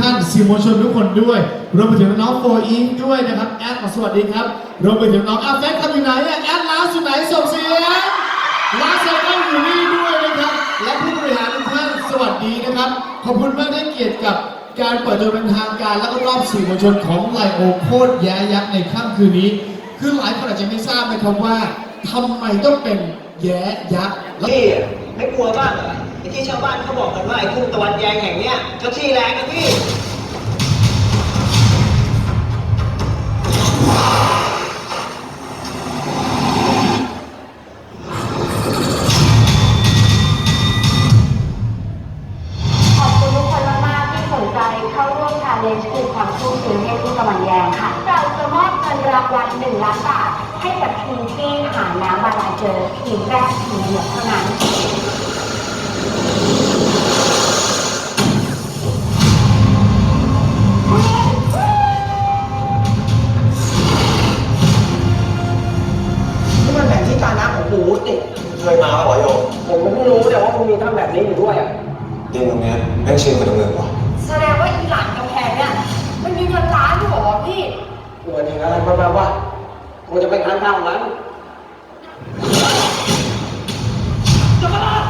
ท่านสื่อมวลชนทุกคนด้วย รวมไปถึงน้องโฟอิงด้วยนะครับ แอดสวัสดีครับ รวมไปถึงน้องอาแฟนคลับอยู่ไหนแอดลาสอยู่ไหนส่งเสียงลาสก็อยู่นี่ด้วยนะครับ และผู้บริหารทุกท่านสวัสดีนะครับ ขอบคุณมากที่ให้เกียรติกับการเปิดตัวเป็นทางการและก็รอบสื่อมวลชนของไลโอโคตรแย้ยักษ์ในค่ำคืนนี้ คือหลายคนอาจจะไม่ทราบนะครับว่าทำไมต้องเป็นแย้ยักษ์พี่ไม่กลัวบ้างเหรอ ไอ้ที่ชาวบ้านเขาบอกกันว่าไอ้ทุ่งตะวันแยงแห่งเนี้ยเจ้าที่แรงนะพี่ขอบคุณทุกคนมากๆที่สนใจเข้าร่วมชาเลนจ์คือความทุ่มเทให้ที่ตะวันแยงค่ะ เราจะมอบเงินรางวัล1ล้านบาทให้กับทีมที่หาน้ำบาดาลเจอทีมแรกทีมเดียวเท่านั้น นี่มันแผนที่ตาน้ำของหมูติเคยมาปะวะโยมผมก็เพิ่งรู้เนี่ยว่ามันมีถ้ำแบบนี้อยู่ด้วยอะดินตรงเนี้ยแม่งชินกว่าตรงอื่นว่ะแสดงว่าอีหลานกำแพงเนี่ยมันมีเงินล้านอยู่เหรอพี่ตัวนี้อะไรแปลว่ากูจะไปทานข้าวนั้นผมเ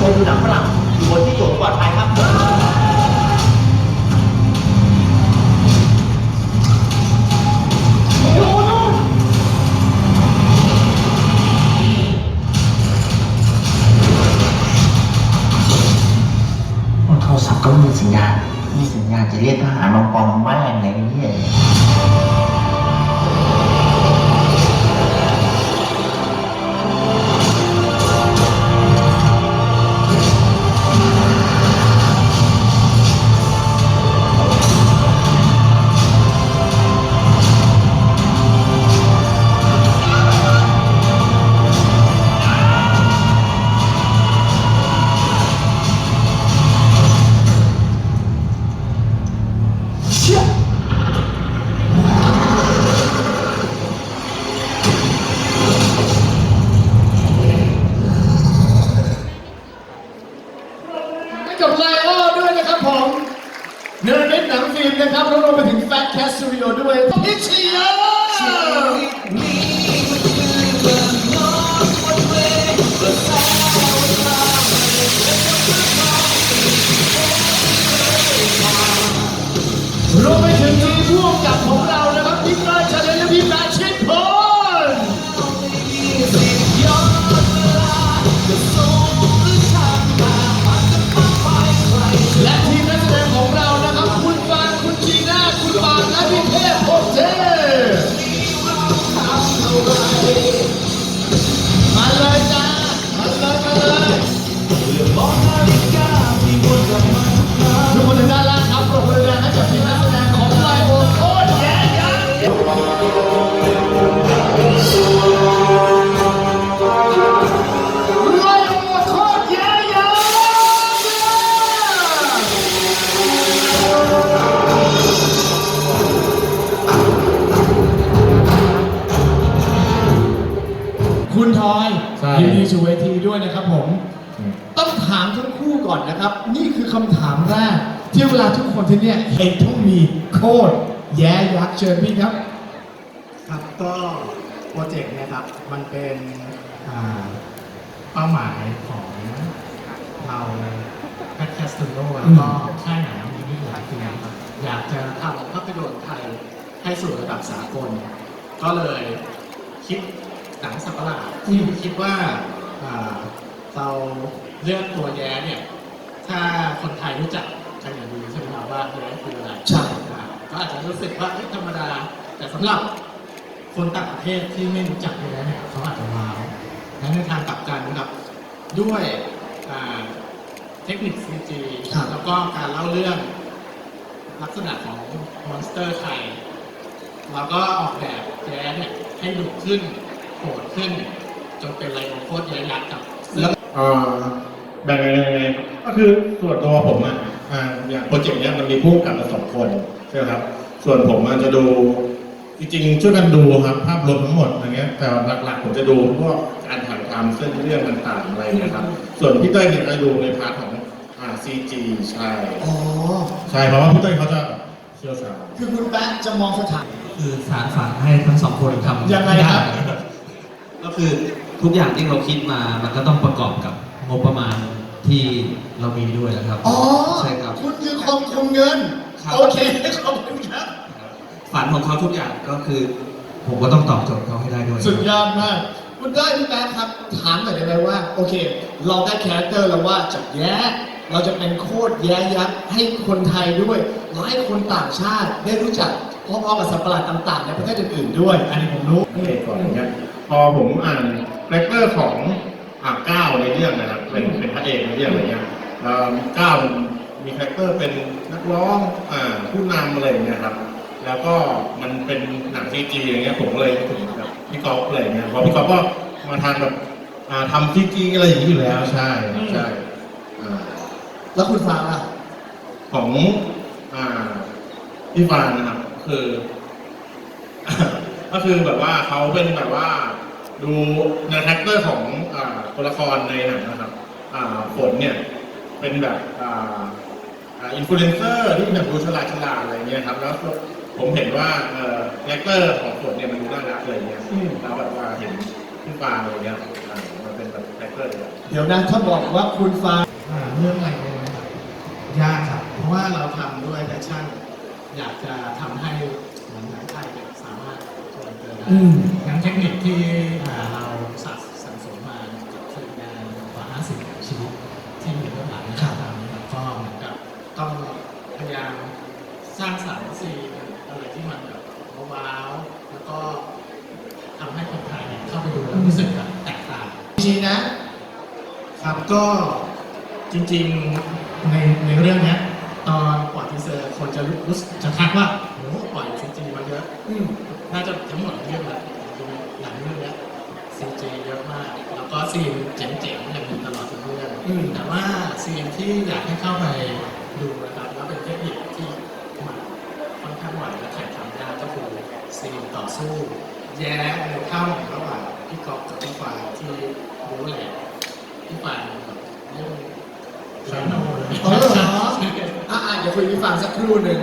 คยดูหนังฝรั่งอยู่บนที่สูงปลอดภัยครับโทรศัพท์ก็มีสัญญาณมีสัญญาณจะเรียกทหารมาปลอมแม่งเลยเนี่ย คู่ก่อนนะครับ นี่คือคำถามแรกที่เวลาทุกคนที่เนี่ยเห็นต้องมีโคตรแย่ยักษ์เชิญพี่ครับ ครับก็โปรเจกต์เนี่ยครับ มันเป็นอ่าเป้าหมายของเราแพทแคสตูโนแล้วก็ค่ายหนังมินิหลายฟิล์มครับอยากจะทำภาพยนตร์ไทยให้สู่ระดับสากล ก็เลยคิดหนังสัตว์ประหลาดที่คิดว่าอ่าเรา เลือกตัวแย้เนี่ย ถ้าคนไทยรู้จักกันอย่างดีใช่ไหมครับว่าแย้คืออะไรใช่อ่าก็อาจจะรู้สึกว่าเอ๊ะธรรมดา แต่สำหรับคนต่างประเทศที่ไม่รู้จักเลยเนี่ยเขาอาจจะว้าวและในทางกลับกันนะครับด้วยอ่าเทคนิค CG ครับแล้วก็การเล่าเรื่องลักษณะของมอนสเตอร์ไทยเราก็ออกแบบแย้เนี่ยให้ดุขึ้นโหดขึ้น จนเป็นไลโอโคตรแย้ยักษ์กับแล้ว เอ่อแบ่งยังไงก็คือส่วนตัวผมอะอ่าอย่างโปรเจกต์เนี้ยมันมีผู้กำกับมาสองคนใช่ไหมครับ ส่วนผมอาจจะดูจริงๆช่วยกันดูครับภาพรวมทั้งหมดอย่างเงี้ยแต่หลักๆผมจะดูพวกการถ่ายทำเส้นเรื่องต่างๆอะไรเงี้ยครับ ส่วนพี่เต้ยเนี่ยจะดูในพาร์ทของอ่า CG ใช่อ๋อ ใช่เพราะว่าพี่เต้ยเขาจะเชี่ยวชาญ คือคุณแป๊ะจะมองสถาน คือสารฝันให้ทั้งสองคนทำยังไงครับ ก็คือ ทุกอย่างที่เราคิดมามันก็ต้องประกอบกับงบประมาณที่เรามีด้วยนะครับอ๋อใช่ครับ คุณคือคนคุมเงิน ครับ โอเคขอบคุณครับ ฝันของเขาทุกอย่างก็คือ ผมก็ต้องตอบโจทย์เขาให้ได้ด้วยสุดยอดมาก คุณได้พี่แป๊ะครับ ถามหน่อยได้ไหมว่า โอเค เราได้คาแรคเตอร์แล้วว่าจากแย้เราจะเป็นโคตรแย้ยักษ์ให้คนไทยด้วยแล้วให้คนต่างชาติได้รู้จักพร้อมๆกับสัตว์ประหลาดต่างๆในประเทศอื่นๆด้วย อันนี้ผมรู้โอเคก่อนอย่างเงี้ยพอผมอ่านคา แรคเตอร์ของอ่าก้าวในเรื่องนะครับเป็นเป็นพระเอกในเรื่องอะไรเงี้ยเอ่อก้าวมีคาแรคเตอร์เป็นนักร้องอ่าผู้นำอะไรอย่างเงี้ยครับ แล้วก็มันเป็นหนังซีจีอย่างเงี้ยผมก็เลยนึกถึงแบบพี่ก๊อฟอะไรอย่างเงี้ยเพราะพี่ก๊อฟก็มาทางแบบอ่าทำซีจีอะไรอย่างนี้อยู่แล้วใช่ครับใช่อ่าแล้วคุณฟังอะ ของอ่าพี่ฟานนะครับคือ ก็คือแบบว่าเขาเป็นแบบว่า ดูในคาแรคเตอร์ของอ่าตัวละครในหนังนะครับอ่าฝนเนี่ยเป็นแบบอ่าอ่าอินฟลูเอนเซอร์ที่แบบดูฉลาดฉลาดอะไรเงี้ยครับแล้วผมเห็นว่าเอ่อคาแรคเตอร์ของฝนเนี่ยมันดูน่ารักอะไรเงี้ยแล้วแบบว่าเห็นพี่ฟานอะไรเงี้ยอ่ามันเป็นแบบคาแรคเตอร์เลยเดี๋ยวนะถ้าบอกว่าคุณฟังอ่าเรื่องอะไรเนี่ยนะครับยากครับเพราะว่าเราทำด้วยแพชชั่น อยากจะทำให้เหมือนหนังไทยเนี่ยสามารถโกลเกินได้อืมงั้นเทคนิคที่ สร้างสรรค์ซีนอะไรที่มันแบบว้าวๆแล้วก็ทำให้คนไทยเนี่ยเข้าไปดูแล้วรู้สึกแบบแตกต่างจริงนะครับก็จริงๆในในเรื่องเนี้ยตอนปล่อยทีเซอร์คนจะรู้สึกจะทักว่าโอ้ปล่อยซีจีมาเยอะ อืม น่าจะทั้งหมดเรื่องแหละหลังเรื่องเนี้ยซีจีเยอะมาก แล้วก็ซีนเจ๋งๆอย่างนี้ตลอดทั้งเรื่องอืม แต่ว่าซีนที่อยากให้เข้าไปดูนะครับแล้วเป็นเทคนิคที่ ขวางหวและถ่ายทำยากก็คือซีนต่อสู้ แย้ในถ้ำระหว่างพี่ก๊อฟกับพี่ฟางที่รู้แหละพี่ฟานแบบเรื่องแฟนโนเออเหรออะอะเดี๋ยวคุยพี่ฟังสักครู่หนึ่ง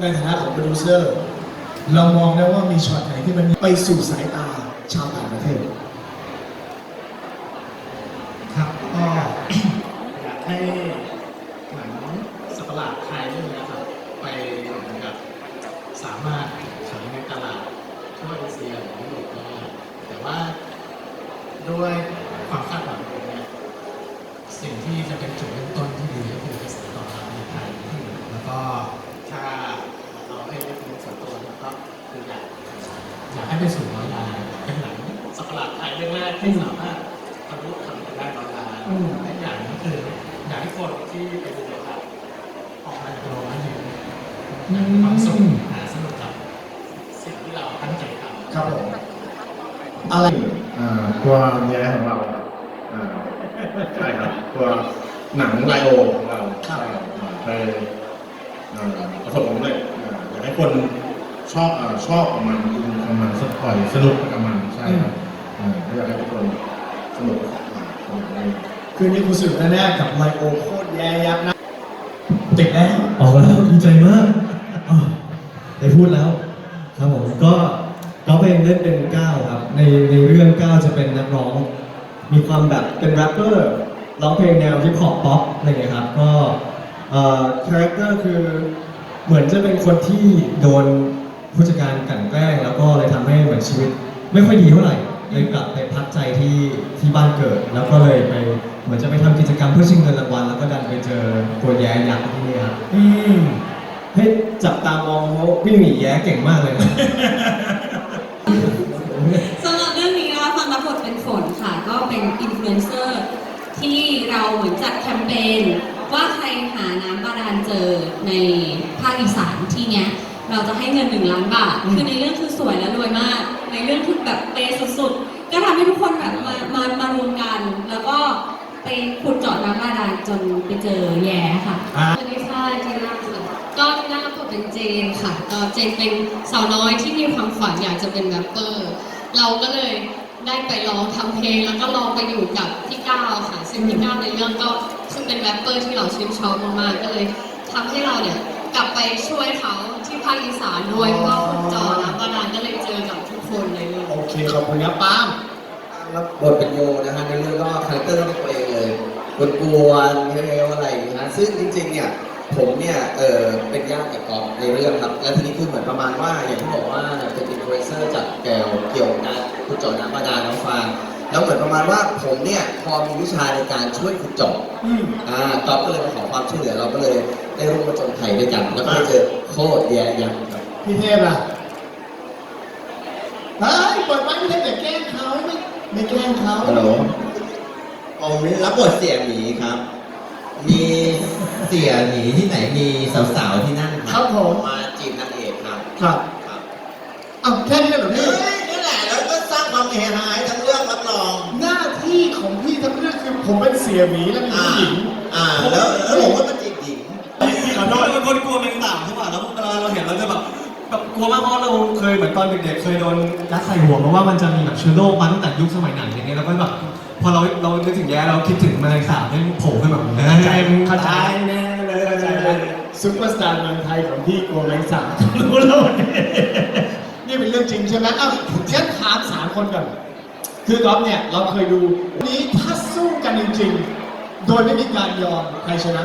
ในฐานะของโปรดิวเซอร์ เรามองได้ว่ามีช็อตไหนที่มันไปสู่สายตาชาวต่างประเทศ ครับก็ อยากให้หนังสัตว์ประหลาดไทยเรื่องนี้ครับ ไปเหมือนกับสามารถขายในตลาดทั่ว เอเชียหรือยุโรปได้แต่ว่าด้วยความคาดหวังของผมเนี่ยสิ่งที่จะเป็นจุดเริ่มต้นที่ดีก็คือกระแสตอบรับในไทยแล้วก็ถ้าเราให้เลือกเป็นส่วนตัวแล้วก็คืออยากอยากให้ไปสู่ร้อยล้านเป็นหนังสัตว์ประหลาดไทยเรื่องแรกที่สามารถทะลุทำไปได้ร้อยล้านอืมและอีกอย่างหนึงคืออยากให้คนที่ไปดูครับออกมาจากโรงแล้วเนี่ยมีความสุขหาสนุกกับสิ่งที่เราตั้งใจทำ ครับผม อะไรอ่าตัวแย้ของเราอ่าใช่ครับตัวหนังไลโอของเราครับไปอ่าประสบความสำเร็จอ่าอยากให้คนชอบอ่าชอบกับมันอินกับมันสักปล่อยสนุกกับมันใช่ครับอ่าก็อยากให้ทุกคนสนุกอ่ากับมันคืนนี้คุณสึกแน่ๆกับไลโอโคตรแย่ยักษ์นะติดแล้วออกมาแล้วดีใจมากอ้าวได้พูดแล้ว ครับผมก็ ร้องเพลงเล่นเป็นก้าวครับ ในในเรื่องก้าวจะเป็นนักร้อง มีความแบบเป็นแรปเปอร์ร้องเพลงแนวฮิปฮอปป๊อปอะไรอย่างเงี้ยครับ ก็เอ่อคาแรคเตอร์คือเหมือนจะเป็นคนที่โดนผู้จัดการกลั่นแกล้ง แล้วก็เลยทำให้เหมือนชีวิต ไม่ค่อยดีเท่าไหร่เลยกลับไปพักใจที่ที่บ้านเกิด แล้วก็เลยไปเหมือนจะไปทำกิจกรรมเพื่อชิงเงินรางวัลแล้วก็ดันไปเจอตัวแย้ยักษ์ที่นี่ครับอืมให้จับตามองเขาวิ่งหนีแย้เก่งมากเลยนะ สำหรับเรื่องนี้นะคะฟังรับบทเป็นฝนค่ะ ก็เป็นอินฟลูเอนเซอร์ที่ เราเหมือนจัดแคมเปญว่าใครหาน้ำบาดาลเจอในภาคอีสานที่เนี้ยเราจะให้เงินหนึ่งล้านบาท คือในเรื่องคือสวยและรวยมาก ในเรื่องคือแบบเปย์สุดๆ ก็ทำให้ทุกคนแบบมามามารวมกัน แล้วก็ไปขุดเจาะน้ำบาดาลจนไปเจอแย่ค่ะอ่า สวัสดีค่ะจีน่าค่ะก็จีน่ารับบทเป็นเจนค่ะเอ่อเจนเป็นสาวน้อยที่มีความฝันอยากจะเป็นแรปเปอร์ เราก็เลย ได้ไปลองทำเพลงแล้วก็ลองไปอยู่กับพี่ก้าวค่ะซึ่งพี่ก้าวในเรื่องก็คือเป็นแรปเปอร์ที่เราชื่นชอบมากๆก็เลยทำให้เราเนี่ยกลับไปช่วยเขาที่ภาคอีสานด้วยเพราะว่าคุณจอน้ำบาดาลก็เลยเจอกับทุกคนในเรื่องโอเคขอบคุณครับปาล์มรับบทเป็นโยนะฮะในเรื่องก็คาแรคเตอร์ก็เป็นตัวเองเลยกวนๆเฮลอะไรอย่างเงี้ยนะซึ่งจริงๆเนี่ยผมเนี่ยเออเป็นญาติกับกอฟในเรื่องครับ และทีนี้คือเหมือนประมาณว่าอย่างที่บอกว่าเป็นอินฟลูเอนเซอร์จากแกวเกี่ยวกับการ ขุดเจาะน้ำบาดาลน้ำฟางแล้วเหมือนประมาณว่าผมเนี่ยพอมีวิชาในการช่วยขุดเจาะอืม อ่ากอฟก็เลยมาขอความช่วยเหลือเราก็เลยได้ร่วมมาจนไทยด้วยกัน แล้วก็ได้เจอโคตรแย่ยังครับ พี่เทพล่ะเฮ้ยเปิดไว้พี่เทพอย่าแกล้งเขาไม่ไม่แกล้งเขาฮัลโหลผมรับบทเสียหมีครับ มีเสียหมีที่ไหนมีสาวๆที่นั่นครับผมมาจีบนางเอกครับ ครับครับอ้าวแค่นี้เหรอพี่ สียหมีและมีผู้หญิงอ่าแล้วแล้วผมก็มาจีบหญิงขอโทษเราเป็นคนกลัวแมงสาบใช่ป่ะแล้วเวลาเราเห็นเราจะแบบแบบกลัวมากเพราะเราเคยเหมือนตอนเด็กๆเคยโดนยัดใส่หัวมาว่ามันจะมีแบบเชื้อโรคมาตั้งแต่ยุคสมัยไหนอย่างเงี้ยแล้วก็แบบพอเราเรานึกถึงแย่เราคิดถึงแมลงสาบเนี่ยโผล่ขึ้นแบบเฮ้ยมึงเข้าใจตายแน่เลยเข้าใจแล้วซุปเปอร์สตาร์เมืองไทยของพี่กลัวแมงสาบรู้แล้ววันนี้นี่เป็นเรื่องจริงใช่ไหมอ้าวฉันถามสามคนก่อนคือก๊อฟเนี่ยเราเคยดูวันนี้ถ้าสู้กัน จริงๆ โดยไม่มีการยอมใครชนะ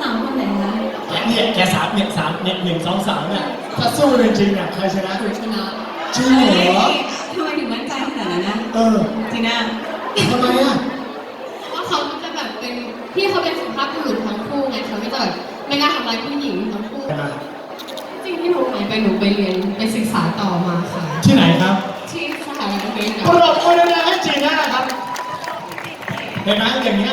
สามคนไหนคะแกเนี่ยแกสามเนี่ยสามเนี่ยหนึ่งสองสามเนี่ยถ้าสู้จริงๆเนี่ยใครชนะ หนูชนะจริงเหรอ ทำไมถึงมั่นใจขนาดนั้นนะเออจีน่าทำไมอะเพราะว่าเขาจะแบบเป็นพี่เขาเป็นสุภาพบุรุษทั้งคู่ไงเขาก็จะแบบไม่กล้าทำร้ายผู้หญิงทั้งคู่ใช่ไหมจริงที่หนูหายไปหนูไปเรียนไปศึกษาต่อมาค่ะ ที่ไหนครับ ที่สหรัฐอเมริกาปรบมือดังๆให้จีน่าครับ เห็นไ